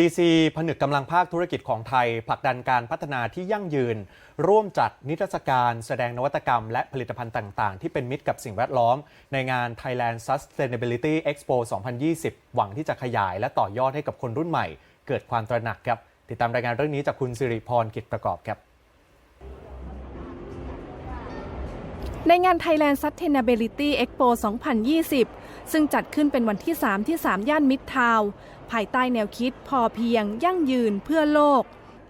GC ผนึกกำลังภาคธุรกิจของไทยผลักดันการพัฒนาที่ยั่งยืน ร่วมจัดนิทรรศการแสดงนวัตกรรม และผลิตภัณฑ์ต่าง ๆ ที่เป็นมิตรกับสิ่งแวดล้อม ในงาน Thailand Sustainability Expo 2020 หวังที่จะขยายและต่อยอดให้กับคนรุ่นใหม่ เกิดความตระหนักครับ ติดตามรายงานเรื่องนี้จากคุณสิริพรกิจประกอบครับ ในงาน Thailand Sustainability Expo 2020 ซึ่งจัดขึ้นเป็นวันที่ 3 ที่ 3 ย่านมิตรทาวภายใต้แนวคิดพอเพียง ยั่งยืนเพื่อโลก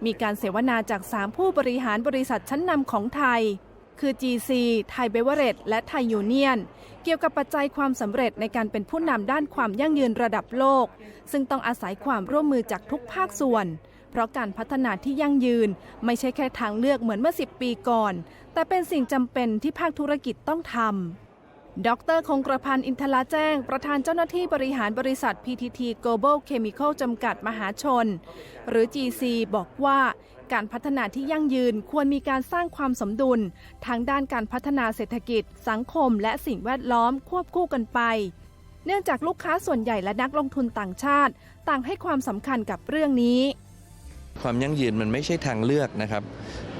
มีการเสวนาจาก 3 ผู้บริหารบริษัทชั้นนำของไทย คือ GC ไทยเบเวอเรจและไทยยูเนียน เกี่ยวกับปัจจัยความสำเร็จในการเป็นผู้นำด้านความยั่งยืนระดับโลก ซึ่งต้องอาศัยความร่วมมือจากทุกภาคส่วน เพราะการพัฒนาที่ยั่งยืน ไม่ใช่แค่ทางเลือกเหมือนเมื่อ 10 ปีก่อน แต่เป็นสิ่งจำเป็นที่ภาคธุรกิจต้องทำดรคงกระพันธ์อินทลาแจ้ง ประธานเจ้าหน้าที่บริหารบริษัท PTT Global Chemical จำกัดมหาชน หรือ GC บอกว่าการพัฒนาที่ยั่งยืนควรมีการสร้างความสมดุล ทางด้านการพัฒนาเศรษฐกิจ สังคม และสิ่งแวดล้อมควบคู่กันไป เนื่องจากลูกค้าส่วนใหญ่และนักลงทุนต่างชาติ ต่างให้ความสำคัญกับเรื่องนี้ ความยั่งยืนมันไม่ใช่ทางเลือกนะครับ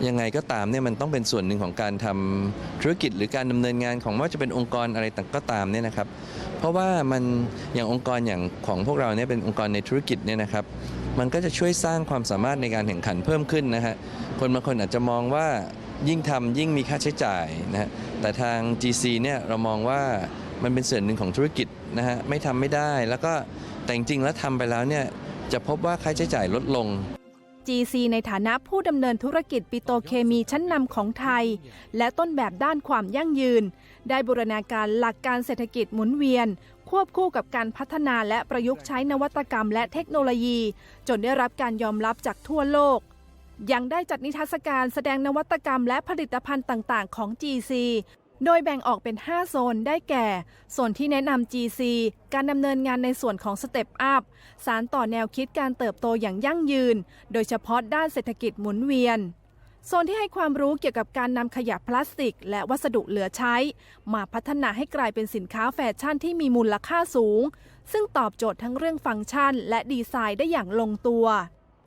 ยังไงก็ตามเนี่ยมันต้องเป็นส่วนหนึ่งของการทำธุรกิจหรือการดำเนินงานของไม่ว่าจะเป็นองค์กรอะไรต่างก็ตามเนี่ยนะครับ เพราะว่ามันอย่างองค์กรอย่างของพวกเราเนี่ยเป็นองค์กรในธุรกิจเนี่ยนะครับ มันก็จะช่วยสร้างความสามารถในการแข่งขันเพิ่มขึ้นนะฮะคนบางคนอาจจะมองว่ายิ่งทำยิ่งมีค่าใช้จ่ายนะฮะแต่ทาง GC เนี่ยเรามองว่ามันเป็นส่วนหนึ่งของธุรกิจนะฮะไม่ทำไม่ได้แล้วก็แต่จริงๆแล้วทำไปแล้วเนี่ยจะพบว่าค่าใช้จ่ายลดลง GC ในฐานะผู้ดำเนินธุรกิจปิโตรเคมีชั้นนำของไทย และต้นแบบด้านความยั่งยืน ได้บูรณาการหลักการเศรษฐกิจหมุนเวียน ควบคู่กับการพัฒนาและประยุกต์ใช้นวัตกรรมและเทคโนโลยี จนได้รับการยอมรับจากทั่วโลกยังได้จัดนิทรรศการแสดงนวัตกรรมและผลิตภัณฑ์ต่าง ๆ ของ GC โดยแบ่งออกเป็น 5 โซนได้แก่ โซนที่แนะนำ GC การดำเนินงานในส่วนของสเต็ปอัพสารต่อแนวคิดการเติบโตอย่างยั่งยืน โดยเฉพาะด้านเศรษฐกิจหมุนเวียน โซนที่ให้ความรู้เกี่ยวกับการนำขยะพลาสติก และวัสดุเหลือใช้ มาพัฒนาให้กลายเป็นสินค้าแฟชั่นที่มีมูลค่าสูง ซึ่งตอบโจทย์ทั้งเรื่องฟังก์ชัน และดีไซน์ได้อย่างลงตัว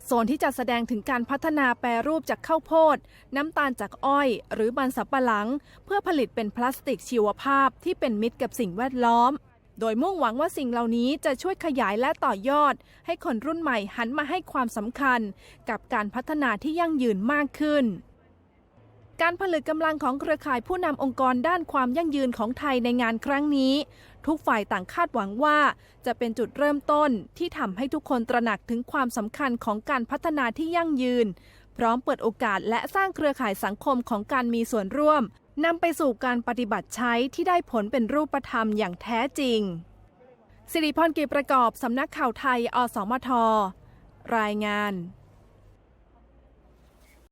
โซนที่จะแสดงถึงการพัฒนาแปรรูปจากข้าวโพด น้ำตาลจากอ้อย หรือมันสับปะหลัง เพื่อผลิตเป็นพลาสติกชีวภาพที่เป็นมิตรกับสิ่งแวดล้อม โดยมุ่งหวังว่าสิ่งเหล่านี้จะช่วยขยายและต่อยอด ให้คนรุ่นใหม่หันมาให้ความสำคัญ กับการพัฒนาที่ยั่งยืนมากขึ้นการผลึกกำลังของเครือข่ายผู้นำองค์กรด้านความยั่งยืนของไทยในงานครั้งนี้ ทุกฝ่ายต่างคาดหวังว่า จะเป็นจุดเริ่มต้นที่ทำให้ทุกคนตระหนักถึงความสำคัญของการพัฒนาที่ยั่งยืน พร้อมเปิดโอกาสและสร้างเครือข่ายสังคมของการมีส่วนร่วมนำไปสู่การปฏิบัติใช้ที่ได้ผลเป็นรูปธรรมอย่างแท้จริง สิริพรกีประกอบสำนักข่าวไทย อสมท รายงาน